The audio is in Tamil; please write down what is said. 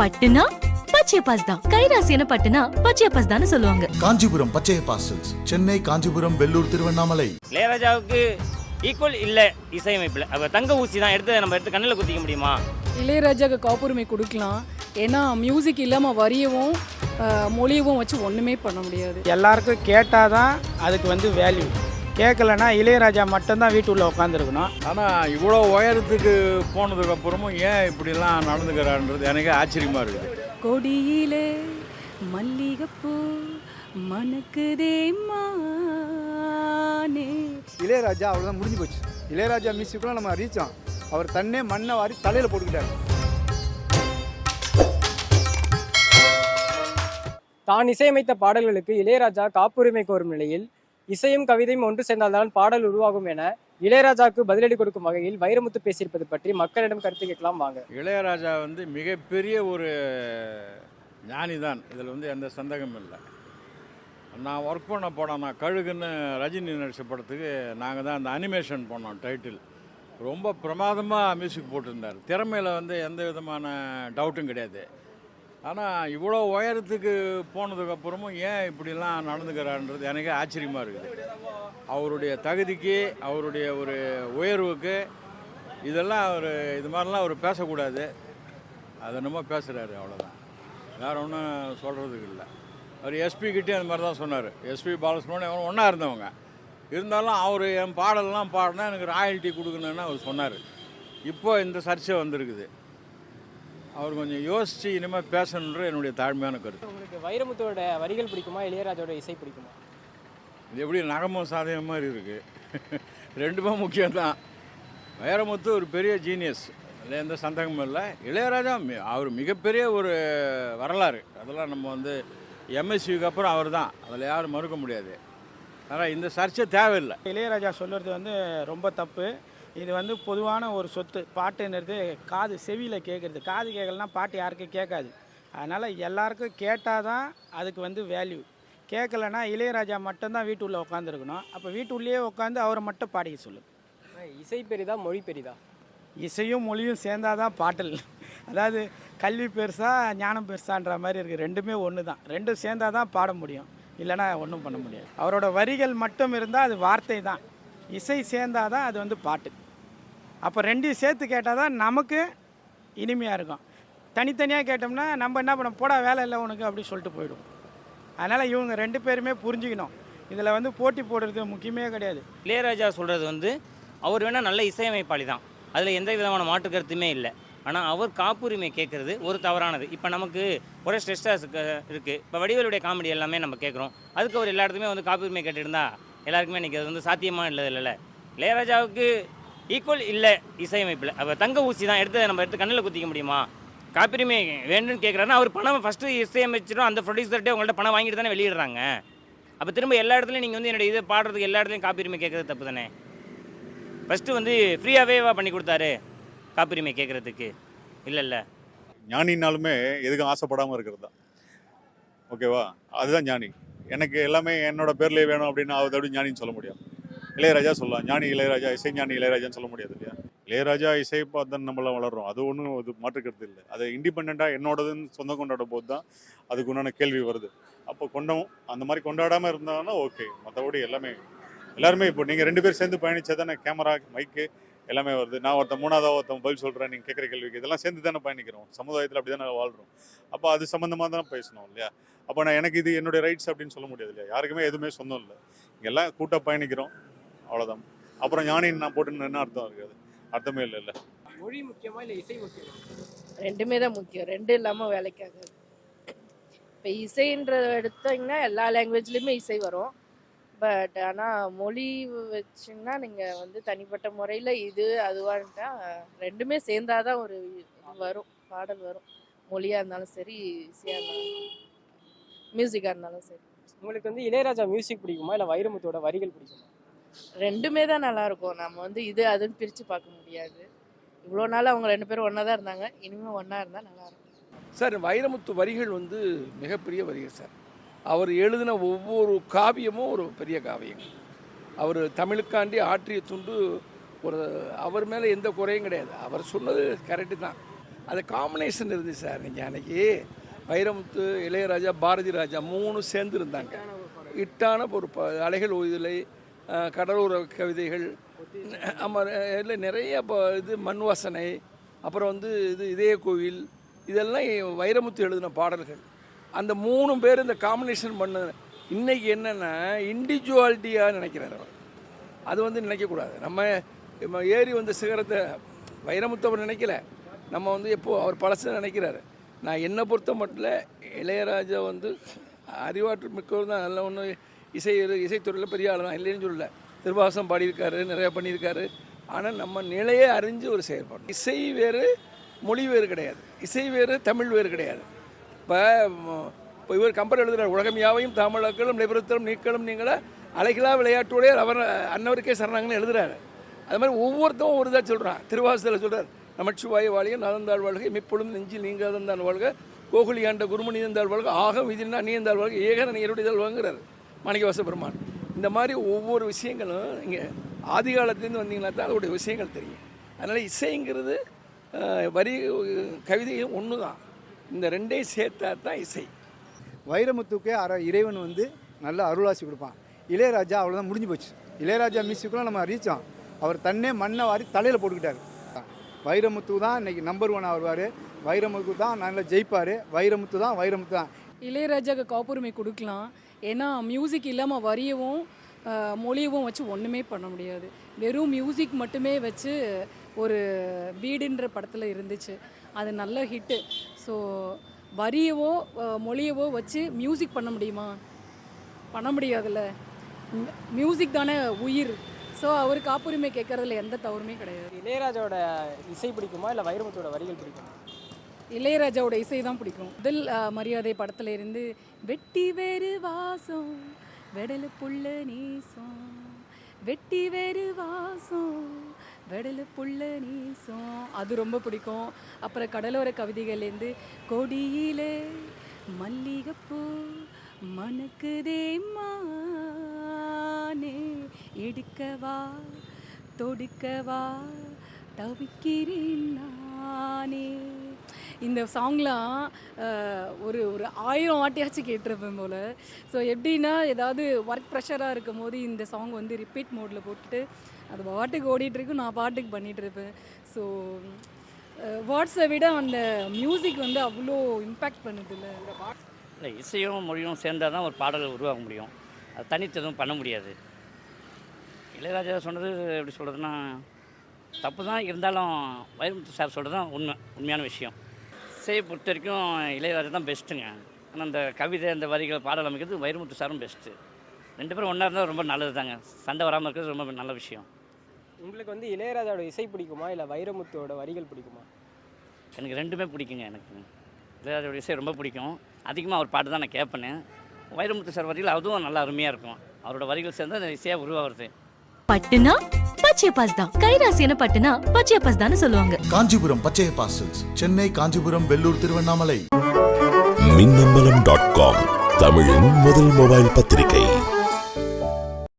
பட்டுனா பச்சையப்பாஸ் தான். கைராசியான பட்டுனா பச்சையப்பாஸ் தான் சொல்லுவாங்க. காஞ்சிபுரம் பச்சைய பாசல்ஸ் சென்னை காஞ்சிபுரம் வெள்ளூர் திருவண்ணாமலை. இளையராஜாவுக்கு ஈக்குவல் இல்லை இசையமைப்பில். அப்போ தங்க ஊசி தான் எடுத்து நம்ம எடுத்து கண்ணில் குத்திக்க முடியுமா? இளையராஜாக்கு காப்புரிமை கொடுக்கலாம். ஏன்னா மியூசிக் இல்லாமல் வரியவும் மொழியவும் வச்சு ஒன்றுமே பண்ண முடியாது. எல்லாருக்கும் கேட்டால் தான் அதுக்கு வந்து வேல்யூ கேட்கலன்னா இளையராஜா மட்டும்தான் வீட்டுள்ள உட்காந்துருக்கணும். ஆனால் இவ்வளோ உயரத்துக்கு போனதுக்கு அப்புறமும் ஏன் இப்படிலாம் நடந்துக்கிறான்றது எனக்கு ஆச்சரியமாக இருக்குது. கொடியிலே மல்லிகைப்பூ மணக்குதே மானே. இளையராஜா அவ்வளோதான் முடிஞ்சு போச்சு. இளையராஜா மியூசிக்லாம் நம்ம ரீச்சோம் அவர் தன்னே மண்ணை வாரி தலையில் போட்டுக்கிட்டாரு. தான் இசையமைத்த பாடல்களுக்கு இளையராஜா காப்புரிமை கோரும் நிலையில் இசையும் கவிதையும் ஒன்று சேர்ந்தால்தான் பாடல் உருவாகும் என இளையராஜாவுக்கு பதிலடி கொடுக்கும் வகையில் வைரமுத்து பேசியிருப்பது பற்றி மக்களிடம் கருத்து கேட்கலாம் வாங்க. இளையராஜா வந்து மிகப்பெரிய ஒரு ஞானி தான் இதில் வந்து எந்த சந்தேகமும் இல்லை. நான் ஒர்க் பண்ண படம் நான் கழுகுன்னு ரஜினி நடித்த படத்துக்கு நாங்கள் தான் அந்த அனிமேஷன் பண்ணோம் டைட்டில் ரொம்ப பிரமாதமாக மியூசிக் போட்டிருந்தார். திறமையில் வந்து எந்த விதமான டவுட்டும் கிடையாது. ஆனால் இவ்வளோ உயரத்துக்கு போனதுக்கப்புறமும் ஏன் இப்படிலாம் நடந்துக்கிறான்றது எனக்கு ஆச்சரியமாக இருக்குது. அவருடைய தகுதிக்கு அவருடைய ஒரு உயர்வுக்கு இதெல்லாம் அவர் இது மாதிரிலாம் அவர் பேசக்கூடாது. அது என்னமோ பேசுகிறாரு அவ்வளோதான் வேற ஒன்றும் சொல்கிறதுக்கு இல்லை. அவர் எஸ்பிக்கிட்டே அந்த மாதிரி தான் சொன்னார். எஸ்பி பாலசுப்ரமணியம் ஒன்றா இருந்தவங்க. இருந்தாலும் அவர் என் பாடல்லாம் பாடினா எனக்கு ராயல்ட்டி கொடுக்கணுன்னு அவர் சொன்னார். இப்போ இந்த சர்ச்சை வந்திருக்குது. அவர் கொஞ்சம் யோசித்து இனிமேல் பேசணுன்ற என்னுடைய தாழ்மையான கருத்து. உங்களுக்கு வைரமுத்தோட வரிகள் பிடிக்குமா இளையராஜாவோட இசை பிடிக்குமா? இது எப்படி நகமும் சாதகம் மாதிரி இருக்குது ரெண்டுமே முக்கியம்தான். வைரமுத்து ஒரு பெரிய ஜீனியஸ் அதில் எந்த சந்தேகமும் இல்லை. இளையராஜா அவர் மிகப்பெரிய ஒரு வரலாறு. அதெல்லாம் நம்ம வந்து எம்எஸ்சிக்கு அப்புறம் அவர் தான் அதில் யாரும் மறுக்க முடியாது. ஆனால் இந்த சர்ச்சை தேவையில்லை. இளையராஜா சொல்கிறது வந்து ரொம்ப தப்பு. இது வந்து பொதுவான ஒரு சொத்து. பாட்டுன்றது காது செவியில் கேட்குறது காது கேட்கலனா பாட்டு யாருக்கும் கேட்காது அதனால் எல்லாருக்கும் கேட்டால் தான் அதுக்கு வந்து வேல்யூ கேட்கலனா இளையராஜா மட்டும்தான் வீட்டுள்ள உட்காந்துருக்கணும் அப்போ வீட்டுள்ளேயே உட்காந்து அவரை மட்டும் பாடிக்க சொல்லு. இசை பெரிதா மொழி பெரிதா? இசையும் மொழியும் சேர்ந்தாதான் பாட்டல் அதாவது கல்வி பெருசா ஞானம் பெருசான்ற மாதிரி இருக்குது ரெண்டுமே ஒன்று தான் ரெண்டும் சேர்ந்தாதான் தான் பாட முடியும். இல்லைன்னா ஒன்றும் பண்ண முடியாது. அவரோட வரிகள் மட்டும் இருந்தால் அது வார்த்தை தான் இசை சேர்ந்தாதான் தான் அது வந்து பாட்டு. அப்போ ரெண்டையும் சேர்த்து கேட்டால் தான் நமக்கு இனிமையாக இருக்கும். தனித்தனியாக கேட்டோம்னா நம்ம என்ன பண்ண போடா வேலை இல்லை உனக்கு அப்படி சொல்லிட்டு போயிடும். அதனால் இவங்க ரெண்டு பேருமே புரிஞ்சுக்கணும். இதில் வந்து போட்டி போடுறது முக்கியமே கிடையாது. இளையராஜா சொல்கிறது வந்து அவர் வேணால் நல்ல இசையமைப்பாளி தான். அதில் எந்த விதமான மாற்று கருத்துமே இல்லை. ஆனால் அவர் காப்புரிமை கேட்குறது ஒரு தவறானது. இப்போ நமக்கு ஒரே ஸ்ட்ரெஸ்ஸாக இருக்குது இப்போ வடிவேலுடைய காமெடி எல்லாமே நம்ம கேட்குறோம். அதுக்கு அவர் எல்லா இடத்துலையுமே வந்து காப்புரிமை கேட்டுருந்தா எல்லாருக்குமே இன்றைக்கி அது வந்து சாத்தியமாக இல்லை இல்லைல்ல. இளையராஜாவுக்கு ஈக்குவல் இல்லை இசையமைப்பில். அப்போ தங்க ஊசி தான் எடுத்து நம்ம எடுத்து கண்ணில் குத்திக்க முடியுமா? காப்பிரிமை வேண்டும்னு கேட்குறாருன்னா அவர் பணம் ஃபஸ்ட்டு இசையமைச்சிடும் அந்த ப்ரொடியூசர்கிட்டே உங்கள்ட்ட பணம் வாங்கிட்டு தானே வெளியிடுறாங்க. அப்போ திரும்ப எல்லா இடத்துலையும் நீங்கள் வந்து என்னுடைய இதை பாடுறதுக்கு எல்லா இடத்துலையும் காப்பிரிமை கேட்குறது தப்பு தானே? ஃபஸ்ட்டு வந்து ஃப்ரீயாகவே பண்ணி கொடுத்தாரு காப்புரிமை கேட்குறதுக்கு இல்லை இல்லை ஞானினாலுமே எதுக்கும் ஆசைப்படாமல் இருக்கிறது தான். ஓகேவா அதுதான் ஞானி. எனக்கு எல்லாமே என்னோட பேர்லேயே வேணும் அப்படின்னு அது அப்படி ஞானின்னு சொல்ல முடியும். இளையராஜா சொல்லலாம். ஞானி இளையராஜா இசை ஞானி இளையராஜான்னு சொல்ல முடியாது இல்லையா? இளையராஜா இசை பார்த்து தான் நம்மளாம் வளர்றோம். அது ஒன்றும் இது மாற்றுக்கிறது இல்லை. அது இண்டிபெண்ட்டாக என்னோடதுன்னு சொந்தம் கொண்டாட போது தான் அதுக்கு உண்டான கேள்வி வருது. அப்போ கொண்டோம் அந்த மாதிரி கொண்டாடாமல் இருந்தாங்கன்னா ஓகே மற்றபடி எல்லாமே எல்லாருமே இப்போ நீங்கள் ரெண்டு பேர் சேர்ந்து பயணிச்சா தானே கேமரா மைக்கு எல்லாமே வருது. நான் ஒருத்தன் மூணாவதாக ஒருத்தன் பதில் சொல்கிறேன் நீங்கள் கேட்குற கேள்விக்கு. இதெல்லாம் சேர்ந்து தானே பயணிக்கிறோம். சமுதாயத்தில் அப்படி தானே வாழ்கிறோம் அப்போ அது சம்மந்தமாக தான் பேசணும் இல்லையா? அப்போ நான் எனக்கு இது என்னுடைய ரைட்ஸ் அப்படின்னு சொல்ல முடியாது இல்லையா? யாருக்குமே எதுவுமே சொந்தம் இல்லை. இங்க எல்லாம் கூட்டாக பயணிக்கிறோம். அவ்வளோதான் அப்புறம் ஞானின்னு நான் போட்டுன்னு என்ன அர்த்தம் இருக்காது அர்த்தமே இல்லை இல்லை. மொழி முக்கியமா இல்லை இசை முக்கியமா? ரெண்டுமே தான் முக்கியம். ரெண்டு இல்லாமல் வேலைக்கு ஆகாது. இப்போ இசைன்ற எடுத்தீங்கன்னா எல்லா லாங்குவேஜ்லேயுமே இசை வரும். பட் ஆனால் மொழி வச்சிங்கன்னா நீங்கள் வந்து தனிப்பட்ட முறையில் இது அதுவான்ட்டா ரெண்டுமே சேர்ந்தாதான் ஒரு இது வரும். பாடல் வரும். மொழியாக இருந்தாலும் சரி இசையாக இருந்தாலும் மியூசிக்காக இருந்தாலும் சரி. உங்களுக்கு வந்து இளையராஜா மியூசிக் பிடிக்குமா? இல்லை வைரமுத்தோட வரிகள் பிடிக்குமா? ரெண்டுமே தான் நல்லா இருக்கும் நம்ம வந்து இது அதுன்னு பிரித்து பார்க்க முடியாது. இவ்வளோ நாள் அவங்க ரெண்டு பேரும் ஒன்றா தான் இருந்தாங்க. இனிமேல் ஒன்றா இருந்தால் நல்லா இருக்கும் சார் வைரமுத்து வரிகள் வந்து மிகப்பெரிய வரிகள் சார். அவர் எழுதின ஒவ்வொரு காவியமும் ஒரு பெரிய காவியம். அவர் தமிழுக்காண்டி ஆற்றிய துண்டு ஒரு அவர் மேலே எந்த குறையும் கிடையாது. அவர் சொன்னது கரெக்டு தான். அது காம்பினேஷன் இருந்துச்சு சார். நீங்கள் அன்னைக்கு வைரமுத்து இளையராஜா பாரதி ராஜா மூணு சேர்ந்து இருந்தாங்க. இட்டான ஒரு ப அலைகள் ஓய்தலை கடலூர் கவிதைகள். ஆமாம் இல்லை நிறைய இப்போ இது மண் வாசனை அப்புறம் வந்து இது இதய கோவில் இதெல்லாம் வைரமுத்து எழுதின பாடல்கள். அந்த மூணு பேர் இந்த காம்பினேஷன் பண்ண இன்னைக்கு என்னென்னா இண்டிவிஜுவாலிட்டியாக நினைக்கிறார் அவர். அது வந்து நினைக்கக்கூடாது நம்ம ஏறி வந்த சிகரத்தை வைரமுத்து அவர் நினைக்கல. நம்ம வந்து எப்போது அவர் பழசு நினைக்கிறாரு. நான் என்னை பொறுத்த மட்டும் இளையராஜா வந்து அறிவாற்றல் மிக்கவர் தான். நல்ல ஒன்று இசை இசைத்துறையில் பெரிய ஆள் தான். இல்லைன்னு சொல்லல. திருவாசம் பாடியிருக்காரு நிறையா பண்ணியிருக்காரு. ஆனால் நம்ம நிலையை அறிஞ்சு ஒரு செயல்பாடு. இசை வேறு மொழி வேறு கிடையாது. இசை வேறு தமிழ் வேறு கிடையாது. இப்போ இப்போ இவர் கம்பர் எழுதுகிறார் உலகம் யாவையும் தமிழர்களும் நிபுணத்தலும் நீக்களும் நீங்கள அலைகளா விளையாட்டோடைய அவர் அன்னவருக்கே சரணாங்கன்னு எழுதுகிறாரு அது மாதிரி ஒவ்வொருத்தரும் ஒரு இதாக சொல்கிறான் திருவாசத்தில் சொல்கிறார் நமச்சிவாய வாழிய நலந்தாள் வாழ்க மிப்பொழுதும் நெஞ்சில் நீங்காதந்தான் வாழ்க கோகுலி ஆண்ட குருமணியந்தாள் வாழ்க ஆகம் விதினா நீந்தாள் வாழ்க ஏகன நீருடைதல் வாங்குறாரு மாணிக்கவாச பெருமான். இந்த மாதிரி ஒவ்வொரு விஷயங்களும் இங்கே ஆதி காலத்துலேருந்து வந்தீங்கன்னா தான் அதோடைய விஷயங்கள் தெரியும். அதனால் இசைங்கிறது வரி கவிதையும் ஒன்று தான் இந்த ரெண்டையும் சேர்த்தா தான் இசை. வைரமுத்துக்கே அற இறைவன் வந்து நல்ல அருளாசி கொடுப்பான். இளையராஜா அவ்வளோதான் முடிஞ்சு போச்சு. இளையராஜா மியூசிக்குலாம் நம்ம ரீச்சோம். அவர் தன்னே மண்ணை வாரி தலையில் போட்டுக்கிட்டாரு. வைரமுத்து தான் இன்னைக்கு நம்பர் ஒன் வருவார் வைரமுத்து தான் நல்லா ஜெயிப்பார். வைரமுத்து தான் வைரமுத்து தான். இளையராஜாக்கு காப்புரிமை கொடுக்கலாம். ஏன்னா மியூசிக் இல்லாமல் வரியவும் மொழியவும் வச்சு ஒன்றுமே பண்ண முடியாது. வெறும் மியூசிக் மட்டுமே வச்சு ஒரு வீடுன்ற படத்தில் இருந்துச்சு. அது நல்ல ஹிட்டு ஸோ வரியவோ மொழியவோ வச்சு மியூசிக் பண்ண முடியுமா? பண்ண முடியாதுல்ல. மியூசிக் தானே உயிர். ஸோ அவர் காப்புரிமை கேட்குறதுல எந்த தவறுமே கிடையாது. இளையராஜோட இசை பிடிக்குமா? இல்லை வைரமுத்தோட வரிகள் பிடிக்குமா? இளையராஜாவோட இசை தான் பிடிக்கும். முதல் மரியாதை படத்துல இருந்து வெட்டி வேறு வாசம் வெடலு புள்ள நீசம். வெட்டி வேறு வாசம் வெடலு புள்ள நீசம். அது ரொம்ப பிடிக்கும். அப்புறம் கடலோர கவிதைகள்லேருந்து கொடியிலே மல்லிகைப்பூ மணக்குதே மானே எடுக்கவா தொடுக்கவா தவிக்கிறேன் நானே. இந்த சாங்லாம் ஒரு ஒரு ஆயிரம் வாட்டியாச்சும் கேட்டிருப்பேன் போல். ஸோ எப்படின்னா ஏதாவது ஒர்க் ப்ரெஷராக இருக்கும் போது இந்த சாங் வந்து ரிப்பீட் மோடில் போட்டுட்டு அது பாட்டுக்கு ஓடிட்டுருக்கு நான் பாட்டுக்கு பண்ணிகிட்ருப்பேன் ஸோ வேர்ட்ஸை விட அந்த மியூசிக் வந்து அவ்வளோ இம்பேக்ட் பண்ணுது இல்லை இல்லை இசையும் மொழியும் சேர்ந்தால் தான் ஒரு பாடல் உருவாக முடியும். அது தனித்து எதுவும் பண்ண முடியாது. இளையராஜா சொன்னது எப்படி சொல்கிறதுனா தப்பு தான் இருந்தாலும் வைரமுத்து சார் சொல்கிறது தான் உண்மை உண்மையான விஷயம். இசையை பொறுத்த வரைக்கும் இளையராஜா தான் பெஸ்ட்டுங்க ஆனால் அந்த கவிதை அந்த வரிகளை பாடல் அமைக்கிறது வைரமுத்து சாரும் பெஸ்ட்டு ரெண்டு பேரும் ஒன்றா இருந்தால் ரொம்ப நல்லது தாங்க சண்டை வராமல் இருக்கிறது ரொம்ப நல்ல விஷயம். உங்களுக்கு வந்து இளையராஜாவோட இசை பிடிக்குமா? இல்லை வைரமுத்துவோட வரிகள் பிடிக்குமா? எனக்கு ரெண்டுமே பிடிக்குங்க எனக்கு. இளையராஜாவோட இசை ரொம்ப பிடிக்கும். அதிகமாக அவர் பாட்டு தான் நான் கேட்பேன் வைரமுத்து சார் வரிகள் அதுவும் நல்லா அருமையாக இருக்கும். அவரோட வரிகள் சேர்ந்து அந்த இசையாக உருவாகிறது. பட்டுனா பச்சையப்பாஸ் தான். கைராசியான பட்டுனா பச்சையப்பாஸ் தானே சொல்லுவாங்க. Kanchipuram Pachaiyappa silks Chennai Kanchipuram Vellore Tiruvannamalai. Minnambalam dot com தமிழின் முதல் மொபைல் பத்திரிகை.